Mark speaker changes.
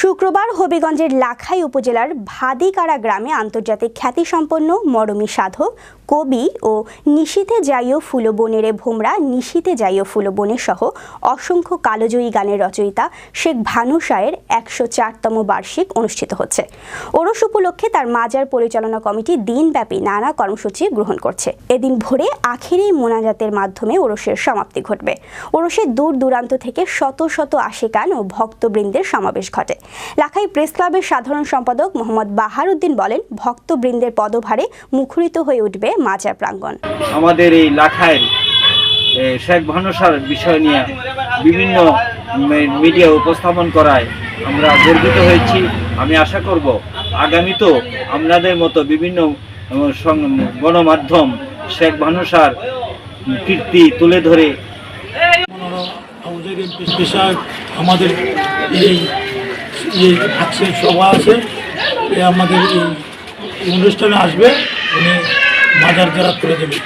Speaker 1: শুক্রবার হবিগঞ্জের লাখাই উপজেলার ভাদিকারা গ্রামে আন্তর্জাতিক খ্যাতিসম্পন্ন মরমী সাধক, কবি ও নিশীথে যাইও ফুলো বনেরে ভোমরা, নিশীথে যাইও ফুলো বনে সহ অসংখ্য কালোজয়ী গানের রচয়িতা শেখ ভানু শাহের একশো চারতম বার্ষিক অনুষ্ঠিত হচ্ছে। ওরস উপলক্ষে তার মাজার পরিচালনা কমিটি দিনব্যাপী নানা কর্মসূচি গ্রহণ করছে। এদিন ভোরে আখেরি মোনাজাতের মাধ্যমে ওরসের সমাপ্তি ঘটবে। ওরসে দূর দূরান্ত থেকে শত শত আশিকান ও ভক্তবৃন্দের সমাবেশ ঘটে। লাখাই প্রেস ক্লাবের সাধারণ সম্পাদক মোহাম্মদ বাহারউদ্দিন বলেন ভক্তবৃন্দের পদভারে মুখরিত হয়ে উঠবে মাজার প্রাঙ্গণ।
Speaker 2: আমাদের এই লাখায় শেখ ভানুসার বিষয় নিয়ে বিভিন্ন মিডিয়া উপস্থাপন করায় আমরা গর্বিত হয়েছি। আমি আশা করব আগামীতেও আপনাদের মতো বিভিন্ন গণমাধ্যম শেখ ভানুসার কীর্তি তুলে ধরে
Speaker 3: আমাদের এই এই আছে সভা আছে আমাদের এই অনুষ্ঠানে আসবে উনি বাজার জেরা করে দেবে